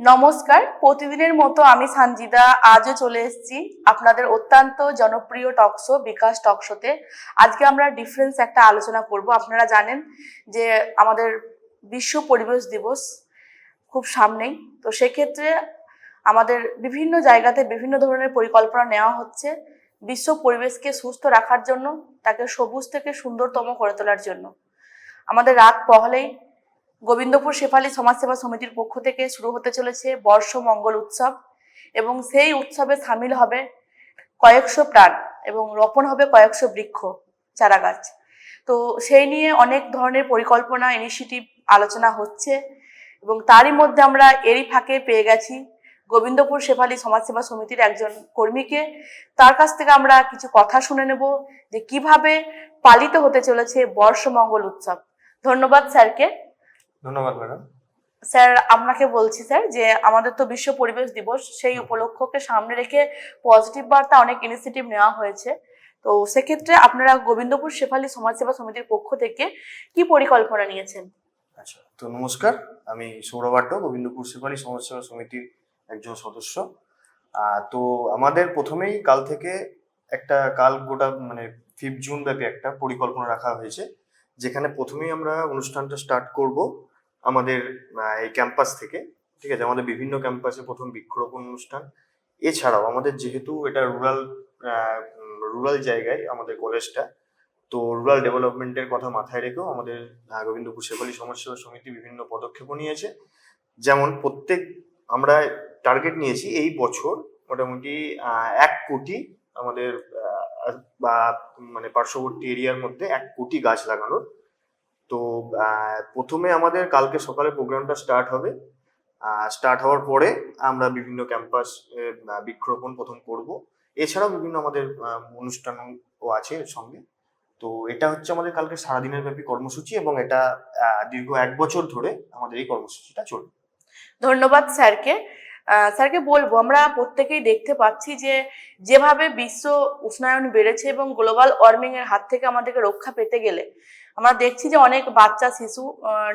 নমস্কার, প্রতিদিনের মতো আমি সানজিদা, আজও চলে এসেছি আপনাদের অত্যন্ত জনপ্রিয় টকশো বিকাশ টকশোতে আজকে আমরা ডিফারেন্স একটা আলোচনা করব। আপনারা জানেন যে আমাদের বিশ্ব পরিবেশ দিবস খুব সামনেই। তো সেক্ষেত্রে আমাদের বিভিন্ন জায়গাতে বিভিন্ন ধরনের পরিকল্পনা নেওয়া হচ্ছে বিশ্ব পরিবেশকে সুস্থ রাখার জন্য, তাকে সবুজ থেকে সুন্দরতম করে তোলার জন্য। আমাদের রাত পহলেই গোবিন্দপুর শেফালি সমাজসেবা সমিতির পক্ষ থেকে শুরু হতে চলেছে বর্ষ মঙ্গল উৎসব এবং সেই উৎসবে সামিল হবে কয়েকশো প্রাণ এবং রোপণ হবে কয়েকশো বৃক্ষ চারা গাছ তো সেই নিয়ে অনেক ধরনের পরিকল্পনা ইনিশিয়েটিভ আলোচনা হচ্ছে এবং তারই মধ্যে আমরা এরই ফাঁকে পেয়ে গেছি গোবিন্দপুর শেফালি সমাজসেবা সমিতির একজন কর্মীকে। তার কাছ থেকে আমরা কিছু কথা শুনে নেব যে কীভাবে পালিত হতে চলেছে বর্ষমঙ্গল উৎসব। ধন্যবাদ স্যারকে। ধন্যবাদ ম্যাডাম। স্যার আপনাকে বলছি স্যার যে আমাদের তো বিশ্ব পরিবেশ দিবস সেই উপলক্ষকে সামনে রেখে পজিটিভ বার্তা অনেক ইনিশিয়েটিভ নেওয়া হয়েছে। তো সেক্ষেত্রে আপনারা গোবিন্দপুর শেফালি সমাজসেবা সমিতির পক্ষ থেকে কি পরিকল্পনা নিয়েছেন? আচ্ছা তো নমস্কার। আমি সৌরভ সৌরভাট্ট গোবিন্দপুর শেফালি সমাজসেবা সমিতির একজন সদস্য। তো আমাদের প্রথমেই কাল থেকে একটা কাল গোটা মানে ফিফথ জুন ব্যাপী একটা পরিকল্পনা রাখা হয়েছে যেখানে প্রথমেই আমরা অনুষ্ঠানটা স্টার্ট করব। আমাদের এই ক্যাম্পাস থেকে, ঠিক আছে? আমাদের বিভিন্ন ক্যাম্পাসে প্রথম বৃক্ষরোপণ অনুষ্ঠান। এছাড়াও আমাদের যেহেতু এটা রুরাল রুরাল জায়গায় আমাদের কলেজটা তো রুরাল ডেভেলপমেন্টের কথা মাথায় রেখেও আমাদের গোবিন্দ শেফালি সমাজসেবা সমিতি বিভিন্ন পদক্ষেপও নিয়েছে। যেমন প্রত্যেক, আমরা টার্গেট নিয়েছি এই বছর মোটামুটি এক কোটি আমাদের বা মানে পার্শ্ববর্তী এরিয়ার মধ্যে এক কোটি গাছ লাগানোর তো প্রথমে আমাদের কালকে সকালে প্রোগ্রামটা স্টার্ট হবে। স্টার্ট হওয়ার পরে আমরা বিভিন্ন ক্যাম্পাস বৃক্ষরোপণ প্রথম করব। এছাড়াও বিভিন্ন আমাদের অনুষ্ঠানও আছে এর সঙ্গে। তো, এটা হচ্ছে আমাদের কালকে সারাদিনের ব্যাপী কর্মসূচি এবং এটা দীর্ঘ এক বছর ধরে আমাদের এই কর্মসূচিটা চলবে। ধন্যবাদ স্যারকে। স্যারকে বলব, আমরা প্রত্যেকেই দেখতে পাচ্ছি যে, যেভাবে বিশ্ব উষ্ণায়ন বেড়েছে এবং গ্লোবাল ওয়ার্মিং এর হাত থেকে আমাদেরকে রক্ষা পেতে গেলে আমরা দেখছি যে অনেক বাচ্চা, শিশু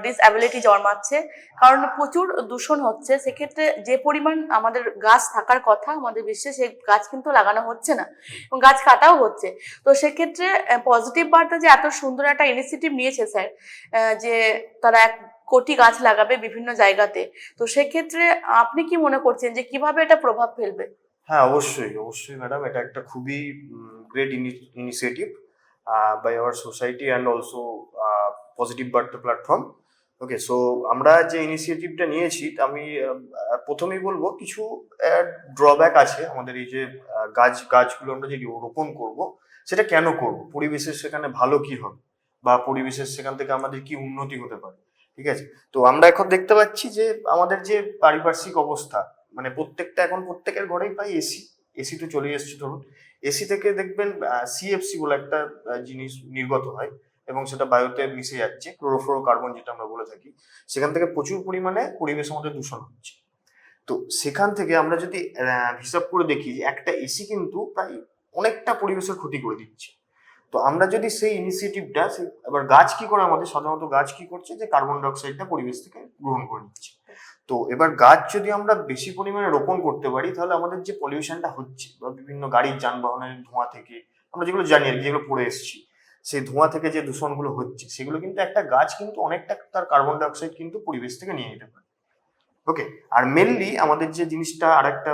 ডিসঅ্যাবিলিটি জন্মাচ্ছে। কারণ প্রচুর দূষণ হচ্ছে। সেক্ষেত্রে যে পরিমাণ আমাদের গাছ থাকার কথা আমাদের বিশ্বে, সেই গাছ কিন্তু লাগানো হচ্ছে না এবং গাছ কাটাও হচ্ছে। তো সেক্ষেত্রে পজিটিভ বার্তা যে এত সুন্দর একটা ইনিশিয়েটিভ নিয়েছে স্যার যে তারা এক কোটি গাছ লাগাবে বিভিন্ন জায়গাতে। তো সেক্ষেত্রে আপনি কি মনে করছেন যে কীভাবে এটা প্রভাব ফেলবে? হ্যাঁ অবশ্যই অবশ্যই ম্যাডাম। এটা একটা খুবই great initiative by our society and also positive বার্তা প্ল্যাটফর্ম ওকে সো আমরা যে ইনিশিয়েটিভটা নিয়েছি আমি প্রথমেই বলব কিছু ড্রব্যাক আছে আমাদের এই যে গাছ, গাছগুলো আমরা যে রোপণ করব, সেটা কেন করব? পরিবেশের সেখানে ভালো কি হবে? বা পরিবেশের সেখান থেকে আমাদের কি উন্নতি হতে পারে? ঠিক আছে? তো আমরা এখন দেখতে পাচ্ছি যে আমাদের যে পারিপার্শ্বিক অবস্থা মানে প্রত্যেকটা, এখন প্রত্যেকের ঘরেই প্রায় এসি এসি তো চলে এসছে ধরুন। এসি থেকে দেখবেন সিএফসি বলে একটা জিনিস নির্গত হয় এবং সেটা বায়ুতে মিশে যাচ্ছে ক্লোরোফ্লোরো কার্বন যেটা আমরা বলে থাকি। সেখান থেকে প্রচুর পরিমাণে পরিবেশের মধ্যে দূষণ হচ্ছে। তো সেখান থেকে আমরা যদি হিসাব করে দেখি একটা এসি কিন্তু প্রায় অনেকটা পরিবেশের ক্ষতি করে দিচ্ছে। তো আমরা যদি সেই ইনিশিয়েটিভটা সেই, এবার গাছ কি করে আমাদের, সাধারণত গাছ কি করছে যে কার্বন ডাইঅক্সাইডটা পরিবেশ থেকে গ্রহণ করে নিচ্ছে? তো এবার গাছ যদি আমরা বেশি পরিমাণে রোপণ করতে পারি তাহলে আমাদের যে পলিউশনটা হচ্ছে বা বিভিন্ন গাড়ির যানবাহনের ধোঁয়া থেকে আমরা যেগুলো জানি আর যেগুলো পড়ে এসেছি সেই ধোঁয়া থেকে যে দূষণগুলো হচ্ছে সেগুলো কিন্তু একটা গাছ কিন্তু অনেকটা তার কার্বন ডাইঅক্সাইড কিন্তু পরিবেশ থেকে নিয়ে নিতে পারে। ওকে আর মেনলি আমাদের যে জিনিসটা আর একটা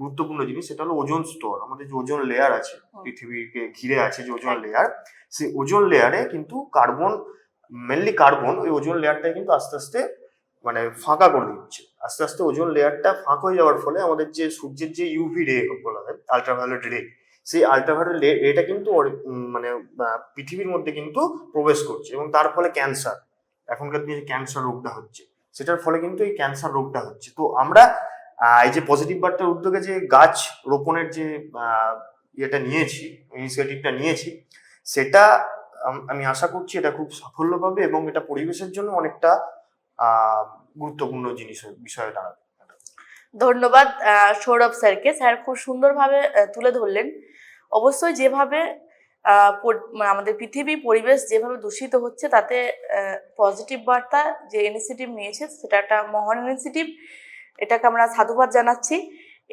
গুরুত্বপূর্ণ জিনিস সেটা হলো ওজন স্তর। আমাদের যে ওজন লেয়ার আছে পৃথিবীকে ঘিরে আছে যে ওজন লেয়ার সেই ওজন লেয়ারে কিন্তু কার্বন মেনলি কার্বন ওই ওজন লেয়ারটাই কিন্তু আস্তে আস্তে মানে ফাঁকা করে দিচ্ছে। আস্তে আস্তে ওজোন লেয়ারটা ফাঁকা হয়ে যাওয়ার ফলে আমাদের যে সূর্যের যে ইউভি রে বলা হয় আলট্রাভায়োলেট রে সেই আলট্রাভায়োলেট রেটা কিন্তু মানে পৃথিবীর মধ্যে কিন্তু প্রবেশ করছে এবং তার ফলে ক্যান্সার এখনকার দিনে ক্যান্সার রোগটা হচ্ছে, সেটার ফলে কিন্তু এই ক্যান্সার রোগটা হচ্ছে। তো আমরা এই যে পজিটিভ বার্তার উদ্যোগে যে গাছ রোপণের যে ইয়েটা নিয়েছি ইনিশিয়েটিভটা নিয়েছি, সেটা, আমি আশা করছি এটা খুব সাফল্য পাবে এবং এটা পরিবেশের জন্য অনেকটা গুরুত্বপূর্ণ জিনিস বিষয়ে দাঁড়াবে। ধন্যবাদ সৌরভ স্যারকে। স্যার খুব সুন্দরভাবে তুলে ধরলেন। অবশ্যই যেভাবে মানে আমাদের পৃথিবী, পরিবেশ যেভাবে দূষিত হচ্ছে, তাতে পজিটিভ বার্তা যে ইনিশিয়েটিভ নিয়েছে, সেটা একটা মহান ইনিশিয়েটিভ এটাকে আমরা সাধুবাদ জানাচ্ছি।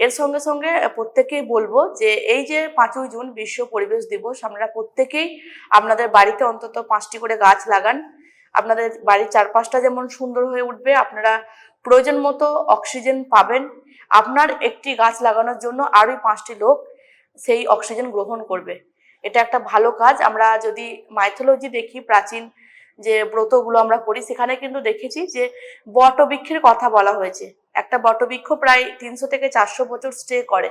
এর সঙ্গে সঙ্গে প্রত্যেকেই বলব যে, এই যে পাঁচই জুন বিশ্ব পরিবেশ দিবস, আমরা প্রত্যেকেই আপনাদের বাড়িতে অন্তত পাঁচটি করে গাছ লাগান। আপনাদের বাড়ির চারপাশটা যেমন সুন্দর হয়ে উঠবে, আপনারা প্রয়োজন মতো অক্সিজেন পাবেন। আপনার একটি গাছ লাগানোর জন্য আরোই পাঁচটি লোক সেই অক্সিজেন গ্রহণ করবে। এটা একটা ভালো কাজ। আমরা যদি মাইথোলজি দেখি, প্রাচীন যে ব্রতগুলো আমরা করি সেখানে কিন্তু দেখেছি যে বটবৃক্ষের কথা বলা হয়েছে। একটা বটবৃক্ষ প্রায় তিনশো থেকে চারশো বছর স্টে করে।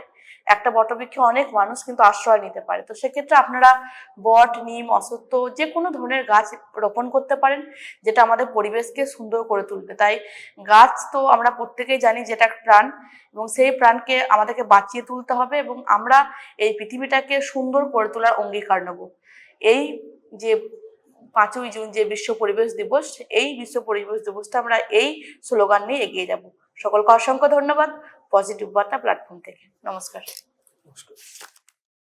একটা বটবৃক্ষে অনেক মানুষ কিন্তু আশ্রয় নিতে পারে। তো সেক্ষেত্রে আপনারা বট, নিম, অসত্য যে কোনো ধরনের গাছ রোপণ করতে পারেন, যেটা আমাদের পরিবেশকে সুন্দর করে তুলবে। তাই গাছ তো আমরা প্রত্যেকেই জানি যেটা প্রাণ এবং সেই প্রাণকে আমাদেরকে বাঁচিয়ে তুলতে হবে এবং আমরা এই পৃথিবীটাকে সুন্দর করে তোলার অঙ্গীকার নেব। এই যে পাঁচই জুন যে বিশ্ব পরিবেশ দিবস, এই বিশ্ব পরিবেশ দিবসটা আমরা এই স্লোগান নিয়ে এগিয়ে যাব। সকলকে অসংখ্য ধন্যবাদ। পজিটিভ বার্তা প্ল্যাটফর্ম থেকে। নমস্কার। নমস্কার।